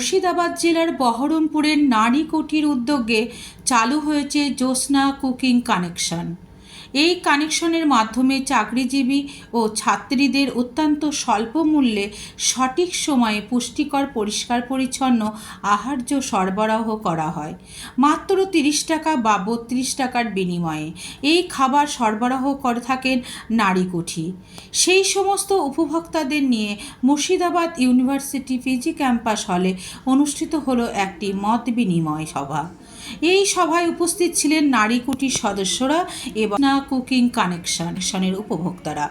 মুর্শিদাবাদ জেলার বহরমপুরের নারী কুটির উদ্যোগে চালু হয়েছে জ্যোৎস্না কুকিং কানেকশন। এই কানেকশনের মাধ্যমে চাকরিজীবী ও ছাত্রীদের অত্যন্ত স্বল্প মূল্যে সঠিক সময়ে পুষ্টিকর, পরিষ্কার, পরিচ্ছন্ন আহার্য সরবরাহ করা হয়। মাত্র তিরিশ টাকা বা বত্রিশ টাকার বিনিময়ে এই খাবার সরবরাহ করে থাকেন নারী কুঠি। সেই সমস্ত উপভোক্তাদের নিয়ে মুর্শিদাবাদ ইউনিভার্সিটি পিজি ক্যাম্পাস হলে অনুষ্ঠিত হলো একটি মত বিনিময় সভা। এই সভায় উপস্থিত ছিলেন নারী কুটির সদস্যরা এবং কুকিং কানেকশনের উপভোক্তারা।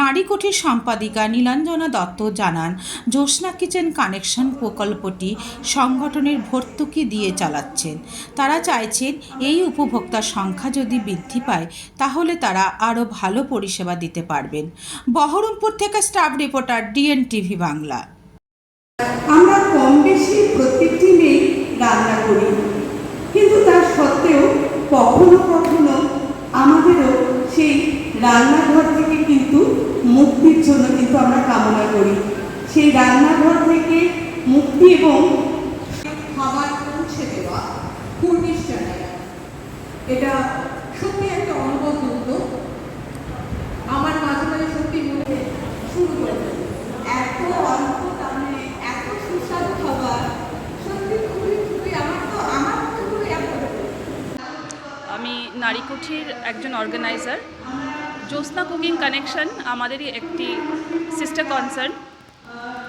নারী কুঠির সম্পাদিকা নীলাঞ্জনা দত্ত জানান, জ্যোৎস্না কিচেন কানেকশন প্রকল্পটি সংগঠনের ভর্তুকি দিয়ে চালাচ্ছেন। তারা চাইছেন এই উপভোক্তার সংখ্যা যদি বৃদ্ধি পায়, তাহলে তারা আরও ভালো পরিষেবা দিতে পারবেন। বহরমপুর থেকে staff reporter DN TV Bangla. আমরা কম বেশি প্রত্যেকটি মেয়ে রান্না করি। কখনো কখনো আমাদেরও সেই রান্নাঘর থেকে কিন্তু মুক্তির জন্য কিন্তু আমরা কামনা করি। সেই রান্নাঘর থেকে মুক্তি এবং খাবার পৌঁছে দেওয়া কুর্নিশ এটা সত্যি একটা অনুভব উদ্যোগ আমার মাঝে মাঝে সত্যি মনে হয় শুরু করে দেয়। এত অল্প দামে এত সুস্বাদু খাবার সত্যি খুবই খুবই আমার তো আমার তো খুবই affordable। আমি নারীকুঠির একজন অর্গানাইজার জ্যোৎস্না কুকিং কানেকশন আমাদেরই একটি সিস্টার কনসার্ন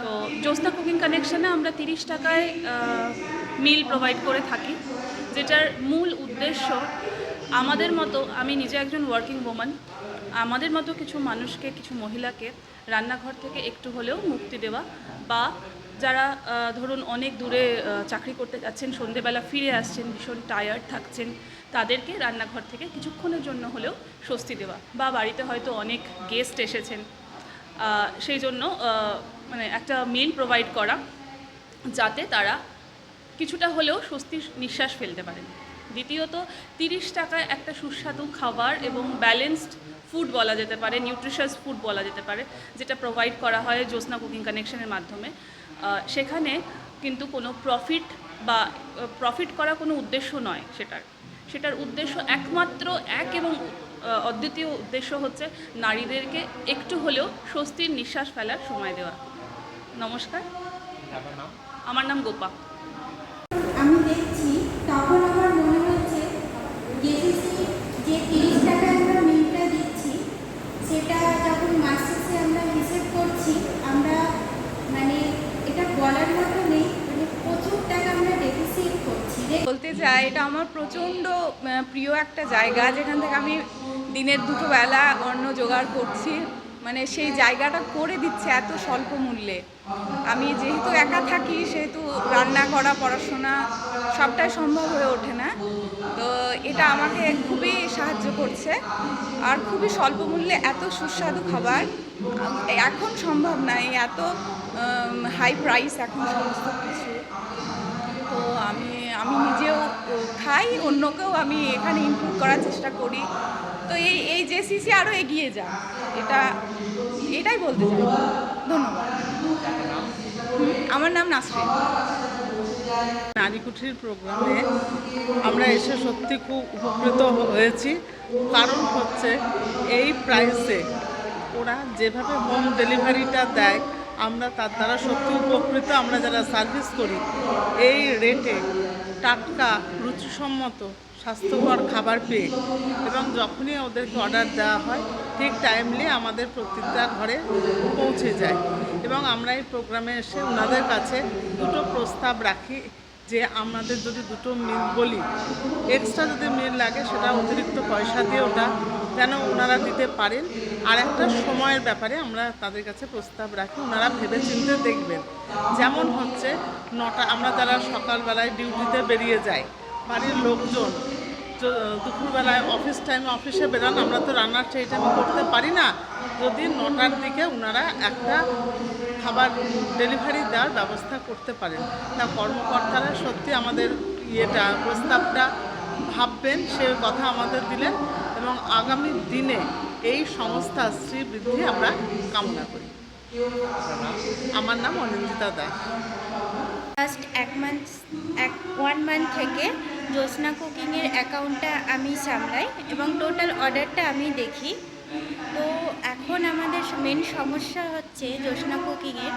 তো জ্যোৎস্না কুকিং কানেকশানে আমরা তিরিশ টাকায় মিল প্রোভাইড করে থাকি, যেটার মূল উদ্দেশ্য আমাদের মতো, আমি নিজে একজন ওয়ার্কিং ওম্যান আমাদের মতো কিছু মানুষকে, কিছু মহিলাকে রান্নাঘর থেকে একটু হলেও মুক্তি দেওয়া বা যারা ধরুন অনেক দূরে চাকরি করতে যাচ্ছেন, সন্ধেবেলা ফিরে আসছেন, ভীষণ টায়ার্ড থাকছেন, তাদেরকে রান্নাঘর থেকে কিছুক্ষণের জন্য হলেও স্বস্তি দেওয়া। বা বাড়িতে হয়তো অনেক গেস্ট এসেছেন। সেই জন্য মানে একটা মিল প্রোভাইড করা, যাতে তারা কিছুটা হলেও স্বস্তির নিঃশ্বাস ফেলতে পারেন। দ্বিতীয়ত, তিরিশ টাকায় একটা সুস্বাদু খাবার এবং ব্যালেন্সড ফুড বলা যেতে পারে নিউট্রিশাস ফুড বলা যেতে পারে, যেটা প্রোভাইড করা হয় জ্যোৎস্না কুকিং কানেকশনের মাধ্যমে। সেখানে কিন্তু কোনো প্রফিট বা প্রফিট করা কোনো উদ্দেশ্য নয় সেটার। সেটার উদ্দেশ্য একমাত্র এক এবং অদ্বিতীয় উদ্দেশ্য হচ্ছে নারীদেরকে একটু হলেও স্বস্তির নিঃশ্বাস ফেলার সময় দেওয়া। নমস্কার। আমার নাম গোপা। বলতে চাই, এটা আমার প্রচণ্ড প্রিয় একটা জায়গা, যেখান থেকে আমি দিনের দুটো বেলা অন্ন জোগাড় করছি। মানে সেই জায়গাটা করে দিচ্ছে এত স্বল্প মূল্যে। আমি যেহেতু একা থাকি, সেহেতু রান্না করা, পড়াশোনা সবটাই সম্ভব হয়ে ওঠে না। তো এটা আমাকে খুবই সাহায্য করছে। আর খুবই স্বল্প মূল্যে এত সুস্বাদু খাবার, এখন সম্ভব না এত হাই প্রাইস এখন সমস্ত কিছু। তো আমি খাই অন্যকেও আমি এখানে ইমপ্রুভ করার চেষ্টা করি। তো এই এই জেসিসি আরও এগিয়ে যা এটা, এটাই বলতে চাই। ধন্যবাদ। আমার নাম নাসরিন। নারীকুঠির প্রোগ্রামে আমরা এসে সত্যি খুব উপকৃত হয়েছি। কারণ হচ্ছে এই প্রাইসে ওরা যেভাবে হোম ডেলিভারিটা দেয়, আমরা তার দ্বারা সত্যি উপকৃত, আমরা যারা সার্ভিস করি, এই রেটে টাটকা রুচিসম্মত স্বাস্থ্যকর খাবার পেয়ে এবং যখনই ওদেরকে অর্ডার দেওয়া হয়, ঠিক টাইমলি আমাদের প্রত্যেকটা ঘরে পৌঁছে যায়। এবং আমরা এই প্রোগ্রামে এসে ওনাদের কাছে দুটো প্রস্তাব রাখি যে আমাদের যদি দুটো মিল বলি এক্সট্রা যদি মিল লাগে সেটা অতিরিক্ত পয়সা দিয়ে ওটা যেন ওনারা দিতে পারেন। আর একটা সময়ের ব্যাপারে আমরা তাদের কাছে প্রস্তাব রাখি ওনারা ভেবে চিনতে দেখবেন। যেমন হচ্ছে নটা, আমরা যারা সকালবেলায় ডিউটিতে বেরিয়ে যাই বাড়ির লোকজন দুপুরবেলায় অফিস টাইমে অফিসে বেরান, আমরা তো রান্নার সেই টাইমে করতে পারি না। যদি নটার দিকে ওনারা একটা খাবার ডেলিভারি দেওয়ার ব্যবস্থা করতে পারেন। তা কর্মকর্তারা সত্যি আমাদের ইয়েটা, প্রস্তাবটা ভাববেন, সে কথা আমাদের দিলেন এবং আগামী দিনে এই সংস্থা শ্রী বৃদ্ধি আমরা কামনা করি। আমার নাম অনিন্দিতা দাস। ফার্স্ট এক মান্থ এক ওয়ান মান্থ থেকে জ্যোৎস্না কুকিংয়ের অ্যাকাউন্টটা আমি সামলাই এবং টোটাল অর্ডারটা আমি দেখি। তো এখন আমাদের মেন সমস্যা হচ্ছে জ্যোৎস্না কুকিংয়ের।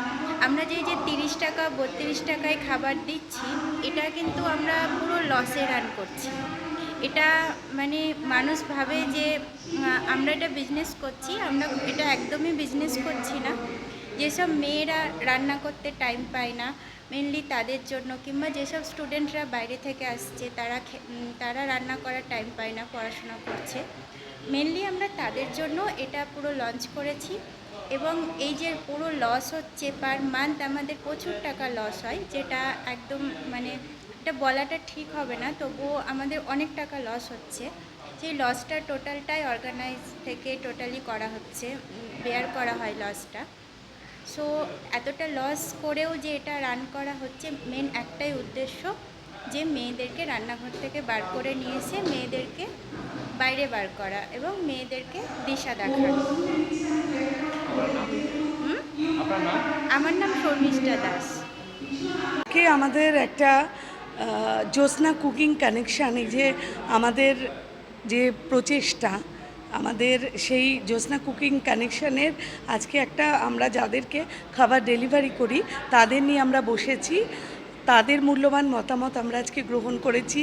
আমরা যে যে তিরিশ টাকা, বত্রিশ টাকায় খাবার দিচ্ছি, এটা কিন্তু আমরা পুরো লসে রান করছি। এটা মানে মানুষ ভাবে যে আমরা এটা বিজনেস করছি, আমরা এটা একদমই বিজনেস করছি না। যেসব মেয়েরা রান্না করতে টাইম পায় না মেনলি তাদের জন্য কিংবা যেসব স্টুডেন্টরা বাইরে থেকে আসছে, তারা তারা রান্না করার টাইম পায় না, পড়াশোনা করছে। মেনলি আমরা তাদের জন্য এটা পুরো লঞ্চ করেছি এবং এই যে পুরো লস হচ্ছে পার মান্থ আমাদের প্রচুর টাকা লস হয়, যেটা একদম মানে এটা বলাটা ঠিক হবে না, তবুও আমাদের অনেক টাকা লস হচ্ছে। সেই লসটা টোটালটাই অর্গানাইজ থেকে টোটালি করা হচ্ছে বেয়ার করা হয় লসটা সো এতটা লস করেও যে এটা রান করা হচ্ছে মেন একটাই উদ্দেশ্য যে মেয়েদেরকে রান্নাঘর থেকে বার করে নিয়ে এসে মেয়েদেরকে বাইরে বার করা এবং মেয়েদেরকে দিশা দেখানো। আমার নাম শর্মিষ্ঠা দাস। কে আমাদের একটা জ্যোৎস্না কুকিং কানেকশান এই যে আমাদের যে প্রচেষ্টা আমাদের সেই জ্যোৎস্না কুকিং কানেকশানের আজকে একটা আমরা যাদেরকে খাবার ডেলিভারি করি, তাদের নিয়ে আমরা বসেছি। তাদের মূল্যবান মতামত আমরা আজকে গ্রহণ করেছি।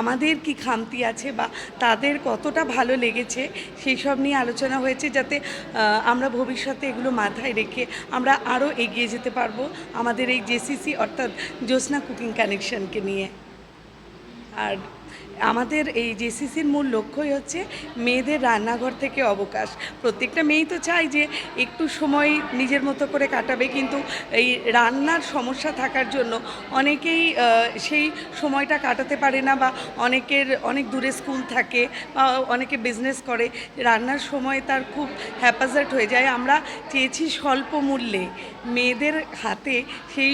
আমাদের কি খামতি আছে বা তাদের কতটা ভালো লেগেছে সেই সব নিয়ে আলোচনা হয়েছে যাতে আমরা ভবিষ্যতে এগুলো মাথায় রেখে আমরা আরও এগিয়ে যেতে পারব আমাদের এই জেসিসি অর্থাৎ জ্যোৎস্না কুকিং কানেকশনকে নিয়ে। আর আমাদের এই জেসিসির মূল লক্ষ্যই হচ্ছে মেয়েদের রান্নাঘর থেকে অবকাশ। প্রত্যেকটা মেয়েই তো চায় যে একটু সময় নিজের মতো করে কাটাবে, কিন্তু এই রান্নার সমস্যা থাকার জন্য অনেকেই সেই সময়টা কাটাতে পারে না বা অনেকের, অনেক দূরে স্কুল থাকে বা অনেকে বিজনেস করে, রান্নার সময় তার খুব হ্যাপাজার্ট হয়ে যায়। আমরা চেয়েছি স্বল্প মূল্যে মেয়েদের হাতে সেই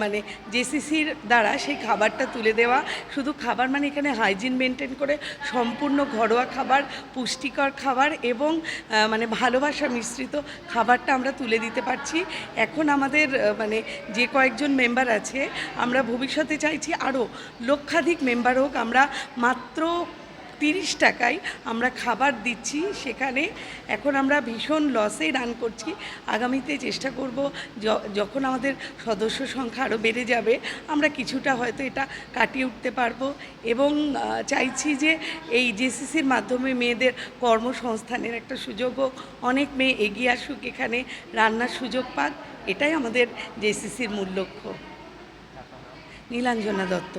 মানে জেসিসির দ্বারা সেই খাবারটা তুলে দেওয়া। শুধু খাবার মানে এখানে হাইজিন মেনটেন করে সম্পূর্ণ ঘরোয়া খাবার, পুষ্টিকর খাবার এবং মানে ভালোবাসা মিশ্রিত খাবারটা আমরা তুলে দিতে পারছি। এখন আমাদের মানে যে কয়েকজন মেম্বার আছে, আমরা ভবিষ্যতে চাইছি আরও লক্ষাধিক মেম্বার হোক। আমরা মাত্র তিরিশ টাকায় আমরা খাবার দিচ্ছি। সেখানে এখন আমরা ভীষণ লসে রান করছি। আগামীতে চেষ্টা করব যখন আমাদের সদস্য সংখ্যা আরও বেড়ে যাবে, আমরা কিছুটা হয়তো এটা কাটিয়ে উঠতে পারব। এবং চাইছি যে এই জেসিসির মাধ্যমে মেয়েদের কর্মসংস্থানের একটা সুযোগও অনেক মেয়ে এগিয়ে আসুক, এখানে রান্নার সুযোগ পাক। এটাই আমাদের জেসিসির মূল লক্ষ্য। নীলাঞ্জনা দত্ত।